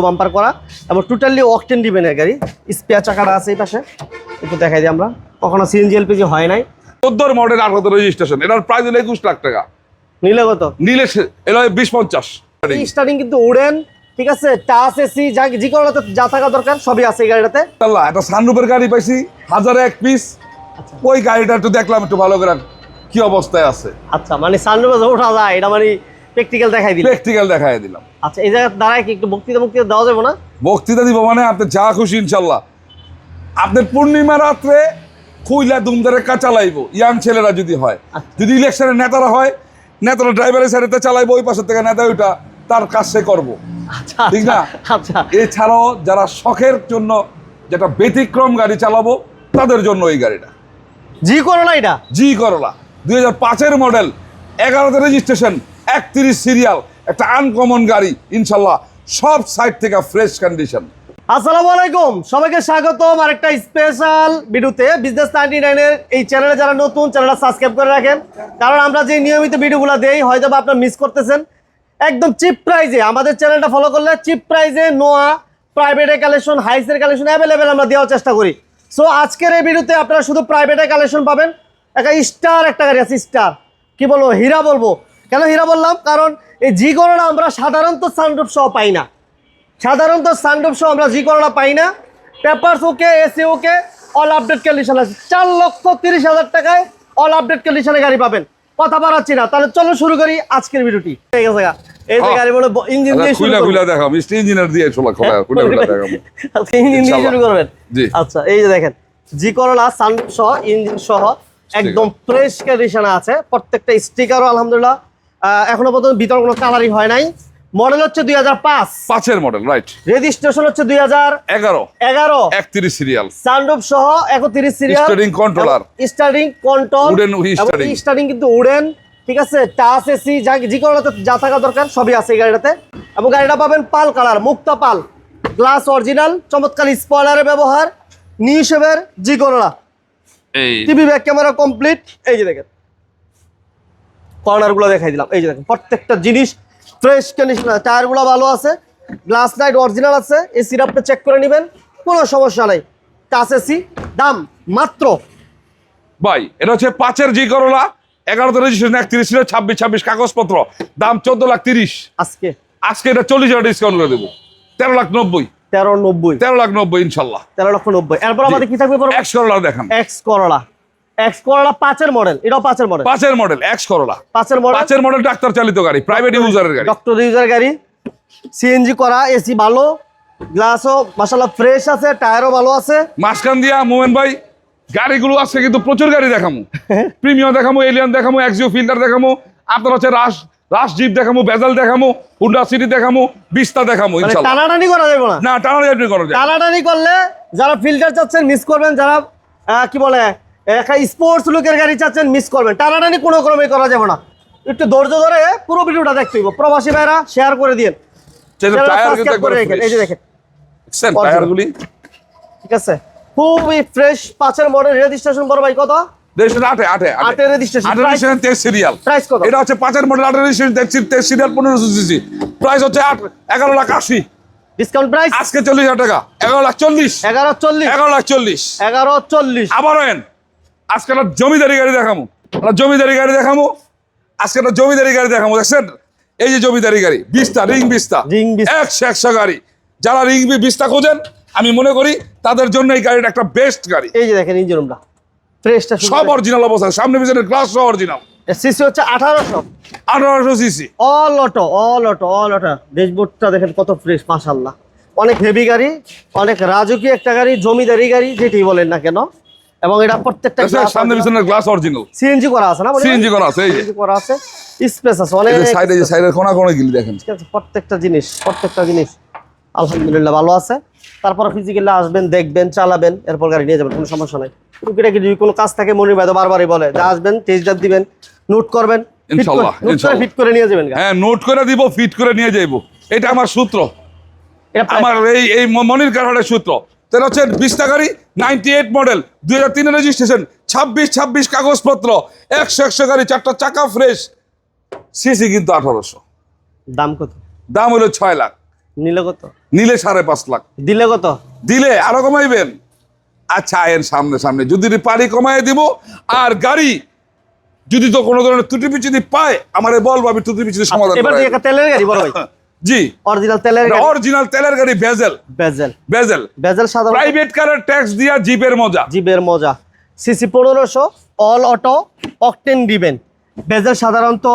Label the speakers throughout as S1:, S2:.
S1: Bumper করা। এবং totally octane ডিবেনের গাড়ি। স্পেয়ার চাকাটা আছে এই পাশে। একটু দেখাই দিই আমরা। কখনো সিএনজি এলপিজি হয় নাই।
S2: চোদ্দোর মডেল আঠারো রেজিস্ট্রেশন এটার প্রাইস হলো একুশ লাখ টাকা।
S1: নিলে কত?
S2: নিলে এলো বিশ পঞ্চাশ।
S1: স্টার্টিং কিন্তু উড়েন ঠিক আছে? টাচ এসি যা যে কোনো যা থাকা দরকার সবই আছে এই গাড়িটাতে।
S2: আল্লাহ একটা সানরুপের গাড়ি পাইছি হাজারে এক পিস ওই গাড়িটা একটু দেখলাম একটু ভালো করে কি অবস্থায় আছে?
S1: আচ্ছা মানে সানরুফে ওঠা যায় এটা মানে প্র্যাকটিক্যাল দেখাই দিল
S2: প্র্যাকটিক্যাল দেখাই দিলাম।
S1: আচ্ছা এই জায়গায় দাঁড়ায় কি একটু বক্তৃতা বক্তৃতা দেওয়া যাবে না?
S2: বক্তৃতা দিব মানে আপনি যা খুশি ইনশাল্লাহ। আপনার পূর্ণিমা রাত্রে খুইলা দুমদারে কা চালাইবো ইয়াং ছেলেরা যদি হয়। যদি ইলেকশনের নেতারা হয় নেতারা ড্রাইভারের সাইডে চালাইবো ওই পাশের থেকে নেতা ওইটা তার কাজ সে করব।
S1: আচ্ছা
S2: ঠিক না?
S1: আচ্ছা।
S2: এছাড়াও যারা শখের জন্য যেটা ব্যতিক্রম গাড়ি চালাবো তাদের জন্য এই গাড়িটা।
S1: জি করলা এটা?
S2: জি করলা। দুই হাজার পাঁচের মডেল এগারোতে রেজিস্ট্রেশন একত্রিশ সিরিয়াল একটা আনকমন গাড়ি, ইনশাল্লাহ, সব সাইড থেকে ফ্রেশ কন্ডিশন
S1: আসসালামু আলাইকুম, সবাইকে স্বাগতম। আরেকটা স্পেশাল ভিডিওতে বিজনেস নাইনটি নাইনের এই চ্যানেলে যারা নতুন চ্যানেলটা সাবস্ক্রাইব করে রাখেন। কারণ আমরা যে নিয়মিত ভিডিওগুলো দেই হয়তো বা আপনার মিস করতেছেন। একদম চিপ প্রাইজে আমাদের চ্যানেলটা ফলো করলে চিপ প্রাইজে নোয়া প্রাইভেটের কালেকশন হাইসের কালেকশন অ্যাভেলেবেল আমরা দেওয়ার চেষ্টা করি। সো আজকের এই ভিডিওতে আপনারা শুধু প্রাইভেটের কালেকশন পাবেন। একটা স্টার একটা গাড়ি আছে স্টার কি বলব, হীরা বলব। কেন হীরা বললাম? কারণ এই জি গণনা আমরা সাধারণত সানরুফ সহ পাই না। সাধারণত সানরুফ সহ আমরা জি করোনা পাই না। Papers okay AC okay all update condition আছে চার লক্ষ তিরিশ হাজার টাকায় অল আপডেট কন্ডিশনে গাড়ি পাবেন। কথা বাড়াচ্ছি না। তাহলে চলো শুরু করি আজকের ভিডিওটি। ঠিক আছে। এই যে
S2: হ্যাঁ।
S1: গাড়ি বলে ইঞ্জিন দিয়ে শুরু
S2: খুলা
S1: করব।
S2: মিস্টার ইঞ্জিনিয়ার দিয়ে খোলা খোলা খুলা খুলা দেখাম
S1: আজকে ইঞ্জিন দিয়ে শুরু করবেন।
S2: জি।
S1: আচ্ছা এই যে দেখেন জি করোলা সানরুফ সহ ইঞ্জিন সহ একদম ফ্রেশ কন্ডিশনে আছে। প্রত্যেকটা স্টিকারও আলহামদুলিল্লাহ এখনও পর্যন্ত ভিতর কোনো কালারিং হয় নাই। মডেল হচ্ছে দুই হাজার পাঁচ।
S2: পাঁচের মডেল রাইট
S1: রেজিস্ট্রেশন হচ্ছে দুই হাজার
S2: এগারো।
S1: এগারো।
S2: একত্রিশ সিরিয়াল
S1: সানরুফ সহ একত্রিশ serial
S2: Steering controller।
S1: Starting control
S2: steering।
S1: Starting কিন্তু উডেন ঠিক আছে? টাচ এসি যা যে কোনো যা থাকা দরকার সবই আছে এই গাড়িটাতে। এবং গাড়িটা পাবেন পাল কালার মুক্তা পাল। গ্লাস অরিজিনাল চমৎকার স্পয়লারের ব্যবহার নিউ শেভের জি
S2: এই।
S1: টিভি ব্যাক ক্যামেরা কমপ্লিট এই যে দেখেন। কর্নারগুলো দেখাই দিলাম। এই যে দেখেন প্রত্যেকটা জিনিস ফ্রেশ কন্ডিশন টায়ারগুলো ভালো আছে গ্লাস লাইট অরিজিনাল আছে এই সিরাপটা চেক করে নেবেন কোনো সমস্যা নাই। টাচ এসি দাম মাত্র।
S2: ভাই এটা হচ্ছে পাঁচের জি করলা এগারোতে রেজিস্ট্রেশন একত্রিশ ছিল ছাব্বিশ ছাব্বিশ কাগজপত্র। দাম চোদ্দ লাখ তিরিশ।
S1: আজকে।
S2: আজকে এটা চল্লিশ হাজার ডিসকাউন্ট করে দেবো। তেরো লাখ নব্বই।
S1: তেরো নব্বই।
S2: তেরো লাখ নব্বই ইনশাল্লাহ।
S1: তেরো লক্ষ নব্বই। এরপর আমাদের কি থাকবে
S2: এক্স করলা দেখান।
S1: এক্স করোলা এক্স করোলা পাঁচের মডেল এটাও পাঁচের মডেল
S2: পাঁচের মডেল এক্স করলা
S1: পাঁচের মডেল
S2: পাঁচের মডেল ডাক্তার চালিত গাড়ি প্রাইভেট ইউজারের গাড়ি।
S1: ডক্টর ইউজার গাড়ি সিএনজি করা এসি ভালো গ্লাসও ফ্রেশ আছে টায়ারও ভালো আছে।
S2: মাসখান দিয়া মোমেন ভাই গাড়িগুলো আজকে কিন্তু প্রচুর গাড়ি দেখামো। প্রিমিয়াম দেখামো এলিয়ান দেখামো এক্সিও ফিল্টার দেখামো আপনার হচ্ছে রাশ রাশ জিপ দেখামো বেজাল দেখামো হুন্ডা সিটি দেখামো বিস্তা দেখামো
S1: মানে টানাটানি করা যাবে না?
S2: করা
S1: টানাটানি করলে যারা ফিল্টার চাচ্ছেন মিস করবেন যারা কি বলে একটা স্পোর্টস লুকের গাড়ি চাচ্ছেন মিস করবেন। টানাটানি কোনো ক্রমে করা যাবে না। একটু ধৈর্য ধরে পুরো ভিডিওটা দেখতে হইব। প্রবাসী ভাইরা শেয়ার করে দিন এই যে দেখেন।
S2: টায়ারগুলি
S1: ঠিক আছে। খুবই ফ্রেশ পাঁচের মডেল। রেজিস্ট্রেশন ভাই কত?
S2: এটা হচ্ছে পাঁচের মডেল আটের তেইশ সিরিয়াল পনেরোশো সিসি প্রাইস হচ্ছে আট এগারো লাখ আশি।
S1: ডিসকাউন্ট প্রাইস
S2: আজকে চল্লিশ হাজার টাকা। এগারো লাখ চল্লিশ।
S1: এগারো চল্লিশ।
S2: এগারো লাখ চল্লিশ।
S1: এগারো চল্লিশ।
S2: আবারও আজকে একটা জমিদারি গাড়ি দেখামো। একটা জমিদারি গাড়ি দেখামো। আজকে একটা জমিদারি গাড়ি দেখামো দেখছেন? এই যে জমিদারি গাড়ি বিস্তা রিং বিস্তা। একশো একশো গাড়ি। যারা রিং বিস্তা খোঁজেন আমি মনে করি তাদের জন্য এই গাড়িটা একটা বেস্ট গাড়ি।
S1: এই যে দেখেন ইঞ্জিন রুমটা ফ্রেশটা
S2: সব অরিজিনাল অবস্থা। সামনে পিছনে গ্লাস সব অরিজিনাল
S1: সিসি হচ্ছে আঠারোশো।
S2: আঠারোশো CC
S1: all auto all auto all auto ড্যাশবোর্ডটা দেখেন কত ফ্রেশ মাশাল্লাহ অনেক হেভি গাড়ি অনেক রাজকীয় একটা গাড়ি জমিদারি গাড়ি যেটি বলেন না কেন। এবং এটা প্রত্যেকটা
S2: সামনে পিছনে গ্লাস অরিজিনাল
S1: সিএনজি করা আছে না
S2: সিএনজি করা আছে এই যে।
S1: সিএনজি করা আছে। স্পেস আছে অনেক
S2: সাইডে যে সাইডের কোনা কোনা গিলি দেখেন।
S1: প্রত্যেকটা জিনিস প্রত্যেকটা জিনিস আলহামদুলিল্লাহ ভালো আছে। তারপর ফিজিক্যালি আসবেন দেখবেন চালাবেন এরপর গাড়ি নিয়ে যাবেন কোনো সমস্যা নাই। টুকিটাকি যদি কোনো কাজ থাকে মনির ভাই তো বারবারই বলে যে আসবেন টেস্ট ড্রাইভ দিবেন নোট করবেন
S2: ইনশাল্লাহ।
S1: ফিট করে নিয়ে যাবেন
S2: হ্যাঁ নোট করে দিব ফিট করে নিয়ে যাইবো। এটা আমার সূত্র। আমার এই এই মনির কারণে সূত্র। তাহলে হচ্ছে বিশটা গাড়ি নাইনটি এইট মডেল দুই হাজার তিনের রেজিস্ট্রেশন ছাব্বিশ ছাব্বিশ কাগজপত্র একশো একশো গাড়ি চারটা চাকা ফ্রেশ সিসি কিন্তু আঠারোশো।
S1: দাম কত?
S2: দাম হলো ছয় লাখ।
S1: নিলে কত?
S2: নিলে সাড়ে পাঁচ লাখ।
S1: দিলে কত?
S2: দিলে আরও কমাইবেন? আচ্ছা আয়ের সামনে সামনে। যদি পারি কমাই দিব আর গাড়ি যদি তো কোনো ধরনের ত্রুটি পিছুটি পায় আমারে বলব আমি ত্রুটি পিছুটি সমাধান
S1: এবার
S2: করাই
S1: দিয়ে একটা তেলের গাড়ি বড় ভাই
S2: দেব। জি।
S1: অরিজিনাল তেলের গাড়ি।
S2: অরিজিনাল তেলের গাড়ি ভেজেল
S1: বেজেল
S2: ভেজেল
S1: বেজেল সাধারণ
S2: প্রাইভেট কারের ট্যাক্স দিয়া জিপের মজা।
S1: জিবের মজা। সিসি পনেরোশো অল অটো অকটেন ডিবেন বেজেল সাধারণত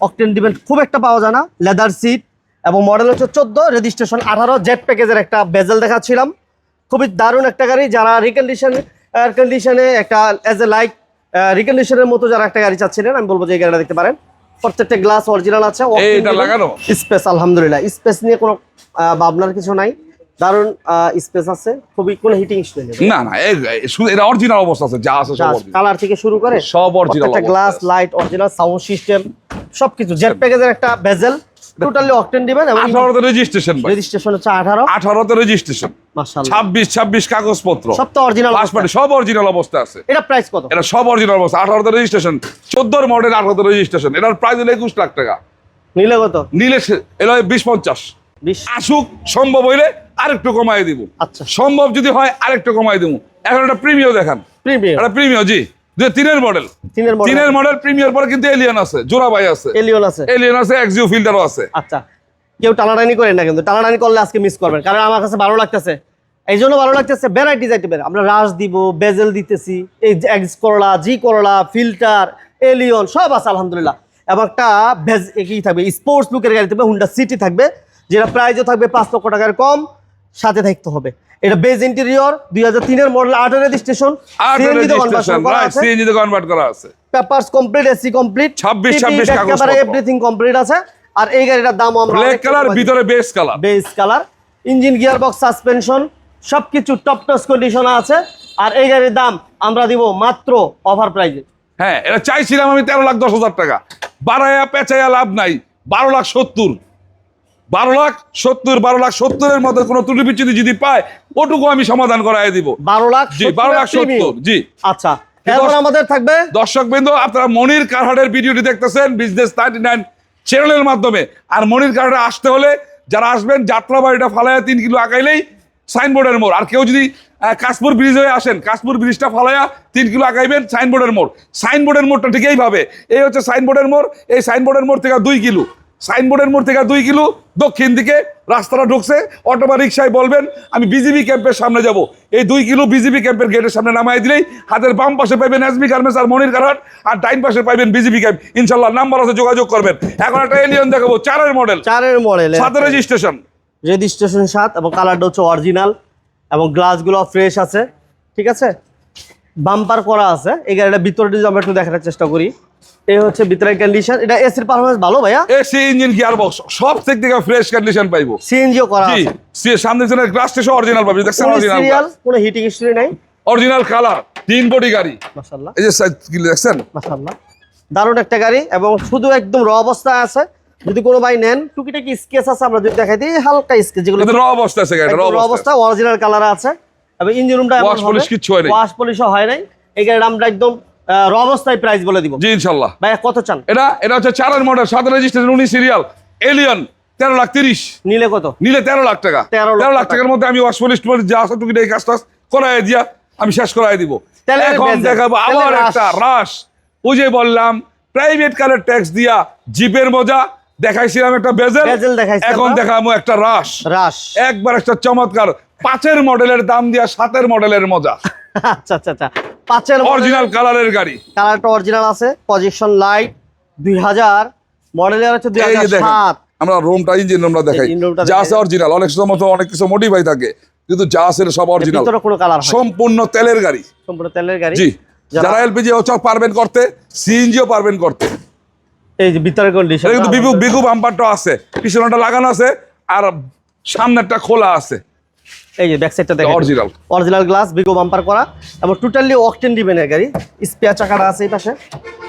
S1: অকটেন ডিবেন খুব একটা পাওয়া যায় না। লেদার সিট এবং মডেল হচ্ছে চোদ্দ রেজিস্ট্রেশন আঠারো জেট প্যাকেজের একটা বেজেল দেখাচ্ছিলাম। খুবই দারুণ একটা গাড়ি। যারা রিকন্ডিশন এয়ার কন্ডিশনে একটা অ্যাজ এ লাইক রিকন্ডিশনের মতো যারা একটা গাড়ি চাচ্ছিলেন আমি বলব যে এই গাড়িটা দেখতে পারেন। প্রত্যেকটা গ্লাস অরিজিনাল আছে
S2: লাগানো?
S1: স্পেস আলহামদুলিল্লাহ। স্পেস নিয়ে কোনো ভাবনার কিছু নাই। দারুণ স্পেস আছে। খুবই কোন হিটিং ইস্যু নেই
S2: না না এটা অরিজিনাল অবস্থা আছে যা আছে সব
S1: কালার থেকে শুরু করে
S2: সব অরিজিনাল
S1: প্রত্যেকটা glass light original sound system সবকিছু। জেট প্যাকেজের একটা বেজেল টোটালি অকটেন দিবেন এবং
S2: আঠারোতে রেজিস্ট্রেশন ভাই।
S1: রেজিস্ট্রেশন হচ্ছে আঠারো।
S2: আঠারোতে রেজিস্ট্রেশন
S1: মাশাআল্লাহ।
S2: ছাব্বিশ ছাব্বিশ কাগজপত্র।
S1: সব তো অরিজিনাল
S2: পাসপোর্টে সব অরিজিনাল অবস্থা আছে।
S1: এটা প্রাইস কত?
S2: এটা সব অরিজিনাল অবস্থা। আঠারোতে রেজিস্ট্রেশন চোদ্দোর মডেল আঠারোতে রেজিস্ট্রেশন এটার প্রাইস হলো একুশ লাখ টাকা।
S1: নিলে কত?
S2: নিলে এলো বিশ পঞ্চাশ।
S1: বিশ।
S2: আসুক সম্ভব হইলে আরেকটু কমাই দিব।
S1: আচ্ছা।
S2: সম্ভব যদি হয় আরেকটু কমাই দিব। এখন একটা প্রিমিয় দেখান।
S1: প্রিমিয়াম
S2: একটা প্রিমিয় জি। যে তিনের মডেল
S1: তিনের মডেল
S2: মডেল প্রিমিয়ার পরে কিন্তু এলিয়ান আছে জোড়া ভাই আছে।
S1: এলিয়ন আছে।
S2: এলিয়ান আছে এক্সিও ফিল্টারও আছে।
S1: আচ্ছা। কেউ টানাটানি করেন না কিন্তু টানাটানি করলে আজকে মিস করবেন কারণ আমার কাছে ভালো লাগতেছে। এই জন্য ভালো লাগতেছে ভ্যারাইটিস আইটেমের আমরা রাশ দিব বেজেল দিতেছি এই এক্স করলা জি করলা ফিল্টার এলিয়ন সব আছে আলহামদুলিল্লাহ। এবং একটা ভেজ কি থাকবে? স্পোর্টস লুকের গাড়ি থাকবে হুন্ডা সিটি থাকবে যেটা প্রাইসও থাকবে পাঁচ লক্ষ টাকার কম সাথে থাকতে হবে। এটা বেজ ইন্টেরিয়র দুই হাজার তিনের মডেল আটের রেজিস্ট্রেশন
S2: আর রেজিস্ট্রেশন রাইট সিএনজি তে কনভার্ট করা আছে।
S1: পেপারস কমপ্লিট এসি কমপ্লিট
S2: 26 26 কাগজপত্র।
S1: এভরিথিং কমপ্লিট আছে। আর এই গাড়িটার দাম আমরা
S2: ব্ল্যাক কালার ভিতরে base colour
S1: base colour engine gear box suspension সবকিছু টপ টস কন্ডিশন আছে। আর এই গাড়ির দাম আমরা দিব মাত্র অফার প্রাইজে
S2: হ্যাঁ এটা চাইছিলাম আমি তেরো লাখ দশ হাজার টাকা। বাড়াইয়া পেঁচাইয়া লাভ নাই বারো লাখ সত্তর। বারো লাখ সত্তর বারো লাখ সত্তরের মধ্যে কোনো ত্রুটি বিচ্ছুতি যদি পায় ওটুকু আমি সমাধান করাই দিব।
S1: বারো লাখ
S2: জি বারো লাখ সত্তর জি।
S1: আচ্ছা আমাদের থাকবে?
S2: দর্শক বিন্দু আপনারা মনির কারহাটের ভিডিওটি দেখতেছেন বিজনেস থার্টি নাইন চ্যানেলের মাধ্যমে। আর মনির কারহাটে আসতে হলে যারা আসবেন যাত্রাবাড়িটা ফালাইয়া তিন কিলো আগাইলেই সাইনবোর্ডের মোড়। আর কেউ যদি কাশপুর ব্রিজ হয়ে আসেন কাশপুর ব্রিজটা ফালাইয়া তিন কিলো আগাইবেন সাইনবোর্ডের মোড়। সাইনবোর্ডের মোড়টা ঠিক এইভাবে। এই হচ্ছে সাইনবোর্ডের মোড় এই সাইনবোর্ডের মোড় থেকে দুই কিলো। সাইনবোর্ডের মোড় থেকে দুই কিলো দক্ষিণ দিকে রাস্তাটা ঢুকছে অটো বা রিক্সায় বলবেন আমি বিজিবি ক্যাম্পের সামনে যাব। এই দুই কিলো বিজিবি ক্যাম্পের গেটের সামনে নামাই দিলেই হাতের বাম পাশে পাইবেন এসবি গার্মেন্টস আর মনির কারহাট আর ডাইন পাশে পাইবেন বিজিবি ক্যাম্প। ইনশাল্লাহ নাম্বার আছে যোগাযোগ করবেন। এখন একটা এলিয়ন দেখাবো চারের মডেল
S1: চারের মডেল
S2: সাথে রেজিস্ট্রেশন
S1: রেজিস্ট্রেশন সাত এবং কালারটা হচ্ছে অরিজিনাল এবং গ্লাসগুলো ফ্রেশ আছে ঠিক আছে? বাম্পার করা আছে এই গাড়িটা ভিতরে যদি আমরা একটু দেখার চেষ্টা করি। এই হচ্ছে কন্ডিশন এটা এসির পারফরমেন্স ভালো ভাইয়া?
S2: AC engine gear box? সব দিক থেকে ফ্রেশ কন্ডিশন পাইবো।
S1: সিএনজিও করা আছে।
S2: সে সামনে জনের গ্লাস স্টেশন অরিজিনাল দেখছেন অরিজিনাল
S1: সিরিয়াল কোনো হিটিং হিস্ট্রি নাই?
S2: অরিজিনাল কালার তিন বডি গাড়ি।
S1: মাশাআল্লাহ।
S2: এই যে কি দেখছেন?
S1: মাশাআল্লাহ। দারুণ একটা গাড়ি এবং শুধু একদম র অবস্থায় আছে। যদি কোনো ভাই নেন টুকিটাকি স্কেচ আছে আমরা যদি দেখাই দিই হালকা স্কেচ যেগুলো
S2: র অবস্থা আছে গাড়িটা র অবস্থা।
S1: অরিজিনাল কালার আছে। এবং ইঞ্জিন রুমটা
S2: Wash polish কিচ্ছু হয় নাই।
S1: ওয়াশ পলিশও হয় নাই। এই গাড়িটা আমরা একদম অবস্থায় প্রাইস বলে দিব।
S2: জি ইনশাল্লাহ
S1: ভাই কত চান?
S2: এটা এটা হচ্ছে চারের মডেল সাত রেজিস্ট্রেশন উনিশ সিরিয়াল এলিয়ন তেরো লাখ তিরিশ।
S1: নিলে কত?
S2: নিলে তেরো লাখ টাকা।
S1: 13 লাখ
S2: তেরো লাখ টাকার মধ্যে আমি ওয়াশ পলিশ টলিশ যা এই করাই দিয়া আমি শেষ করাই দিব। এখন দেখাবো আবার একটা রাশ ওই যে বললাম প্রাইভেট কারের ট্যাক্স দিয়া জিপের মজা। দেখাইছিলাম একটা বেজেল
S1: বেজেল দেখাইছি
S2: এখন। দেখাবো একটা রাশ
S1: রাশ
S2: একবার একটা চমৎকার পাঁচের মডেলের দাম দিয়া সাতের মডেলের মজা।
S1: আচ্ছা আচ্ছা আচ্ছা। পাঁচের
S2: অরিজিনাল কালারের গাড়ি।
S1: কালারটা অরিজিনাল আছে পজিশন লাইট দুই হাজার মডেলের হচ্ছে দুই হাজার সাত।
S2: আমরা রুমটা ইঞ্জিন রুমটা দেখাই। যা। আছে অরিজিনাল অনেক সময় তো অনেক কিছু মোটিভাই থাকে কিন্তু যা আছে সব অরিজিনাল
S1: ভিতরে কোনো কালার হয়
S2: সম্পূর্ণ তেলের গাড়ি।
S1: সম্পূর্ণ তেলের গাড়ি।
S2: জি
S1: যারা-
S2: এলপিজি হচ্ছে পারবেন করতে সিএনজিও পারবেন করতে।
S1: এই যে ভিতরের কন্ডিশন
S2: কিন্তু বিগু বিগু বাম্পারটা আছে পিছনটা লাগানো আছে আর সামনেরটা খোলা আছে।
S1: এই যে ব্যাক সাইডটা দেখেন।
S2: অরিজিনাল
S1: অরিজিনাল গ্লাস বিগো বাম্পার করা। এবং টোটালি অকটেন ডিবেনের গাড়ি। স্পেয়ার চাকাটা আছে এই পাশে।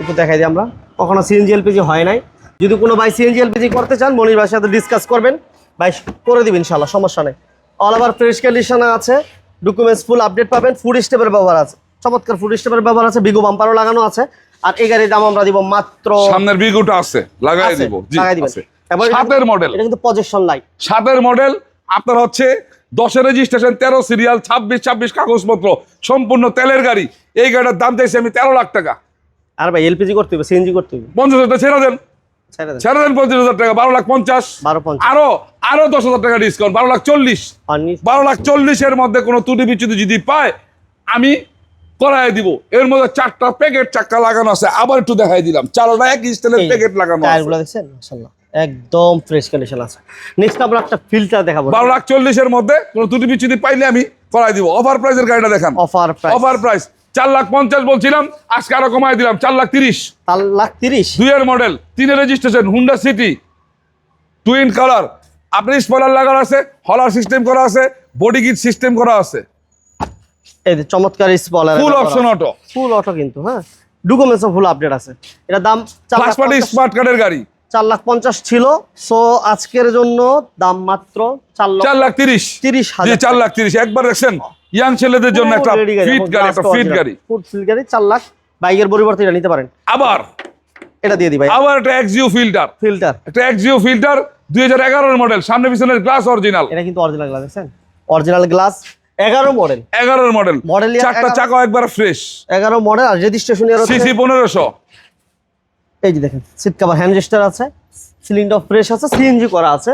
S1: একটু দেখাই দিই আমরা। কখনো সিএনজি এলপিজি হয় নাই। যদি কোনো ভাই সিএনজি এলপিজি করতে চান মনির ভাইয়ের সাথে ডিসকাস করবেন। ভাই করে দিবেন ইনশাল্লাহ সমস্যা নেই। অল ওভার ফ্রেশ কন্ডিশনে আছে। ডকুমেন্টস ফুল আপডেট পাবেন। ফুড স্টেপের ব্যবহার আছে। চমৎকার ফুড স্টেপের ব্যবহার আছে। বিগো বাম্পারও লাগানো আছে। আর এই গাড়ির দাম আমরা দিব মাত্র
S2: সামনের বিগুটা আছে। লাগাই দিব। জি
S1: লাগাই দিবেন।
S2: আছে।
S1: এবার এটা-
S2: সাতের মডেল
S1: এটা কিন্তু পজেশন লাইট
S2: সাতের মডেল আপনার হচ্ছে দশের রেজিস্ট্রেশন তেরো সিরিয়াল ছাব্বিশ ছাব্বিশ কাগজপত্র সম্পূর্ণ তেলের গাড়ি। এই গাড়িটার দাম চাইছি আমি তেরো লাখ টাকা।
S1: আর ভাই এলপিজি করতে হবে সিএনজি করতে হবে
S2: পঞ্চাশ হাজার ছেড়ে দেন।
S1: ছেড়ে দেন।
S2: পঞ্চাশ হাজার টাকা বারো লাখ পঞ্চাশ।
S1: বারো পঞ্চাশ।
S2: আরও আরও দশ হাজার টাকা ডিসকাউন্ট বারো লাখ চল্লিশ। বারো লাখ চল্লিশের মধ্যে কোনো ত্রুটি বিচ্যুতি যদি পায় আমি করাই দিব। এর মধ্যে চারটা প্যাকেট চাক্কা লাগানো আছে আবার একটু দেখাই দিলাম। চারটা এক স্টাইলের প্যাকেট লাগানো আছে।
S1: একদম ফ্রেশ কন্ডিশন আছে। নেক্সট আমরা একটা ফিল্টার দেখাবো।
S2: বারো লাখ চল্লিশের মধ্যে কোনো ত্রুটি বিচ্যুতি পাইলে আমি করাই দিব। অফার প্রাইসের গাড়িটা দেখান।
S1: অফার প্রাইস
S2: অফার প্রাইস চার লাখ পঞ্চাশ বলছিলাম আজকে আরও কমাই দিলাম চার লাখ তিরিশ।
S1: চার লাখ তিরিশ।
S2: দুইয়ের মডেল তিনের registration Honda city twin colour আপনি স্পয়লার লাগানো আছে হলার সিস্টেম করা আছে বডি কিট সিস্টেম করা আছে।
S1: এই যে চমৎকার spoiler
S2: full option auto
S1: full auto কিন্তু হ্যাঁ? ডকুমেন্টস ফুল আপডেট আছে। এটা দাম চার লাখ
S2: স্মার্ট কার্ডের গাড়ি।
S1: চার লাখ পঞ্চাশ ছিল। সো আজকের জন্য দাম মাত্র চার
S2: লাখ তিরিশ।
S1: তিরিশ হাজার।
S2: চার লাখ তিরিশ। একবার দেখছেন ইয়াং ছেলেদের জন্য একটা ফিট গাড়ি একটা ফিট গাড়ি।
S1: ফিট গাড়ি চার লাখ। বাইকের পরিবর্তে এটা নিতে পারেন।
S2: আবার
S1: এটা দিয়ে দিই ভাই।
S2: আবার একটা এক্সিও ফিল্টার
S1: ফিল্টার
S2: একটা এক্সিও ফিল্টার দুই হাজার এগারোর মডেল সামনে পিছনের গ্লাস অরিজিনাল
S1: এটা কিন্তু অরিজিনাল গ্লাস দেখছেন? অরিজিনাল গ্লাস এগারো মডেল
S2: এগারোর মডেল
S1: year
S2: চারটা চাকা একবার ফ্রেশ
S1: এগারো মডেল আর রেজিস্ট্রেশন
S2: সিসি পনেরোশো।
S1: এই যে দেখেন সিট কাভার হ্যান্ড রেজিস্টার আছে সিলিন্ডার ফ্রেশ আছে সিএনজি করা আছে।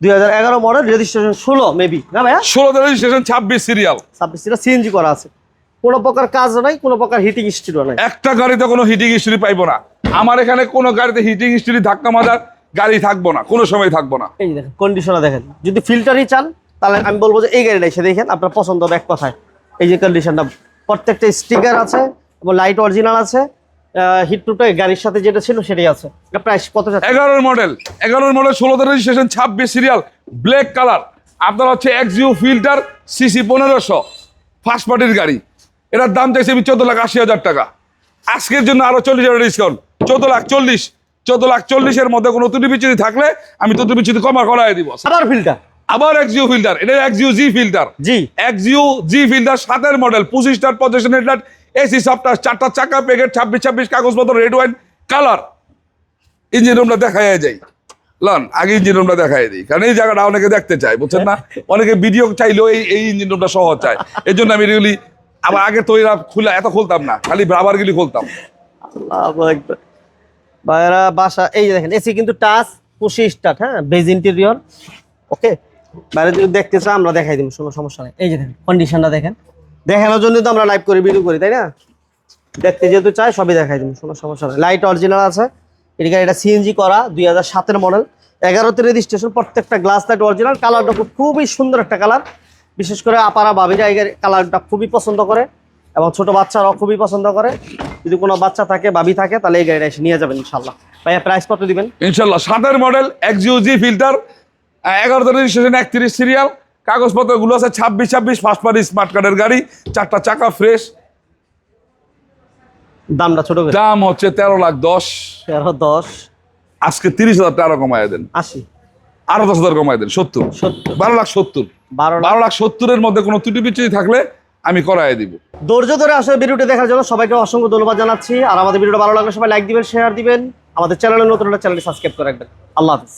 S1: দুই হাজার এগারো মডেল রেজিস্ট্রেশন ষোলো মেবি না ভাইয়া?
S2: ষোলোতে রেজিস্ট্রেশন ছাব্বিশ সিরিয়াল
S1: ছাব্বিশ সিটা সিএনজি করা আছে। কোনো প্রকার কাজ নাই কোনো প্রকার হিটিং স্টিলও নাই।
S2: একটা গাড়িতে কোনো হিটিং হিস্ট্রি পাইবো না। আমার এখানে কোনো গাড়িতে হিটিং হিস্ট্রি ধাক্কা মাদার গাড়ি থাকব না কোনো সময় থাকব না।
S1: এই যে দেখেন কন্ডিশনে দেখেন। যদি ফিল্টারই চান তাহলে আমি বলব যে এই গাড়িটা এসে দেখেন আপনার পছন্দ হবে এক কথায়। এই যে কন্ডিশনটা প্রত্যেকটা স্টিকার আছে এবং লাইট অরিজিনাল আছে। হিট প্রুফটা গাড়ির সাথে যেটা ছিল সেটাই আছে। এটা প্রাইস কত
S2: এগারোর মডেল এগারোর মডেল ষোলোতে রেজিস্ট্রেশন ছাব্বিশ সিরিয়াল ব্ল্যাক কালার আপনার হচ্ছে এক্সিউ ফিল্টার সিসি পনেরোশো। ফার্স্ট পার্টির গাড়ি। এটার দাম চাইছে আমি চোদ্দ লাখ আশি হাজার টাকা। আজকের জন্য আরও চল্লিশ হাজার ডিসকাউন্ট চোদ্দ লাখ চল্লিশ। চোদ্দ লাখ চল্লিশের মধ্যে কোনো ত্রুটি বিচ্যুতি থাকলে আমি ত্রুটি বিচ্যুতি কমা করাই দিব।
S1: আবার ফিল্টার
S2: আবার এক্সিউ ফিল্টার এটা Axio G Fielder
S1: G.
S2: Axio G Fielder সাতের মডেল পঁচিশ পজিশন হেডলাইট এসি সফটার চারটা চাকা, প্যাকেট, ছাব্বিশ ছাব্বিশ কাগজপত্র রেড ওয়াইন কালার ইঞ্জিন রুমটা দেখাই যাই। লন, আগে ইঞ্জিন রুমটা দেখাই দিই। কারণ এই জায়গাটা অনেকে দেখতে চায়, বুঝছেন না? অনেকে ভিডিও চাইলেও এই এই ইঞ্জিন রুমটা সহজ চায়। এই জন্য আমি এগুলি আবার আগে তো এরা খুলে, এত খুলতাম না। খালি রাবারগুলি খুলতাম।
S1: ভাইয়েরা, বাসা, এই যে দেখেন এসি কিন্তু টাচ পুশি স্টার্ট হ্যাঁ? বেজ ইন্টেরিয়র ওকে বাইরে যদি দেখতে চাই আমরা দেখাই দিব সমস্যা নেই। এই যে দেখেন কন্ডিশনটা দেখেন। দেখানোর জন্য তো আমরা লাইভ করি ভিডিও করি, তাই না? দেখতে যেহেতু চাই, সবই দেখাই দিব, কোনো সমস্যা নেই। লাইট অরিজিনাল আছে। এটা সিএনজি করা, দুই হাজার সাতের মডেল এগারোতে রেজিস্ট্রেশন প্রত্যেকটা গ্লাস লাইট অরিজিনাল কালারটা খুব খুবই সুন্দর একটা কালার বিশেষ করে আপারা বাবিরা এই কালারটা খুবই পছন্দ করে এবং ছোট বাচ্চারাও খুবই পছন্দ করে। যদি কোনো বাচ্চা থাকে বাবি থাকে, তাহলে এই গাড়িটা এসে নিয়ে যাবেন ইনশাল্লাহ ভাইয়া প্রাইস কত দিবেন?
S2: ইনশাল্লাহ সাতের মডেল এক্সিউ জি ফিল্টার এগারোতে রেজিস্ট্রেশন একত্রিশ সিরিয়াল কাগজপত্রগুলো আছে ছাব্বিশ ছাব্বিশ ফার্স্ট পার্টি স্মার্ট কার্ডের গাড়ি চারটা চাকা ফ্রেশ
S1: দামটা ছোট
S2: দাম হচ্ছে তেরো লাখ দশ।
S1: তেরো দশ।
S2: আজকে তিরিশ হাজার টাকা কমায় দেন।
S1: আশি।
S2: আরও দশ হাজার কমায় দেন সত্তর। বারো লাখ সত্তর।
S1: বারো লাখ।
S2: লাখ সত্তরের মধ্যে কোনো ত্রুটি বিচ্যুতি থাকলে আমি করাই দিব।
S1: ধৈর্য ধরে আসলে ভিডিওটি দেখার জন্য সবাইকে অসংখ্য ধন্যবাদ জানাচ্ছি। আর আমাদের ভিডিওটা ভালো লাগলে সবাই লাইক দিবেন শেয়ার দিবেন। আমাদের চ্যানেলের নতুন একটা চ্যানেলটি সাবস্ক্রাইব করে রাখবেন। আল্লাহ হাফিজ।